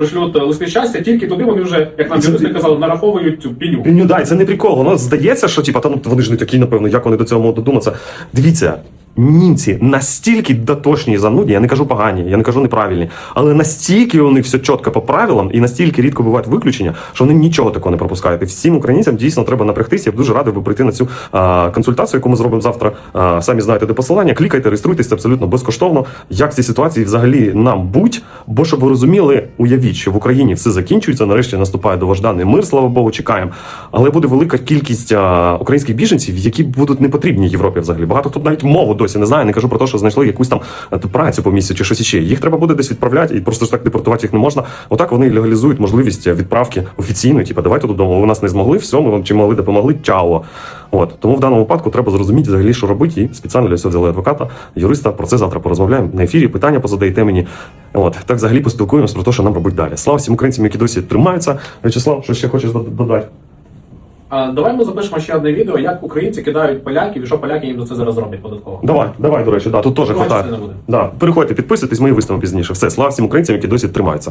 пришлють е, листи щастя, тільки туди вони вже, як нам юристи казали, нараховують цю піню. Піню, да, і це не прикол. Воно здається, що типа, та ну вони ж не такі, напевно, як вони до цього можуть додуматися. Дивіться. Німці настільки дотошні і занудні, я не кажу погані, я не кажу неправильні, але настільки них все чітко по правилам і настільки рідко бувають виключення, що вони нічого такого не пропускають. І всім українцям дійсно треба напрягтися. Я б дуже радий би прийти на цю а, консультацію, яку ми зробимо завтра. А, самі знаєте, де посилання. Клікайте, реєструйтесь абсолютно безкоштовно. Як в цій ситуації взагалі нам будь, бо щоб ви розуміли, уявіть, що в Україні все закінчується. Нарешті наступає довожданий мир, слава Богу, чекаємо. Але буде велика кількість а, українських біженців, які будуть не потрібні Європі взагалі. Багато хто навіть мову досі не знає. Не кажу про те, що знайшли якусь там е, працю по місці чи щось іще. Їх треба буде десь відправляти, і просто ж так депортувати їх не можна. Отак вони легалізують можливість відправки офіційної. Типу, давайте додому. Ви нас не змогли, все, ми вам чи могли допомогли. Чао. От тому в даному випадку треба зрозуміти взагалі, що робити, і спеціально для цього взяли адвоката, юриста. Про це завтра порозмовляємо на ефірі. Питання позадаєте мені. От так взагалі поспілкуємося про те, що нам робити далі. Слава всім українцям, які досі тримаються. Вячеслав, що ще хочеш додати? Давай ми запишемо ще одне відео, як українці кидають поляків і що поляки їм за це зараз роблять податково. Давай, давай, до речі, да, тут теж хватає. Да. Переходьте, підписуйтесь, ми виставимо пізніше. Все, слава всім українцям, які досі тримаються.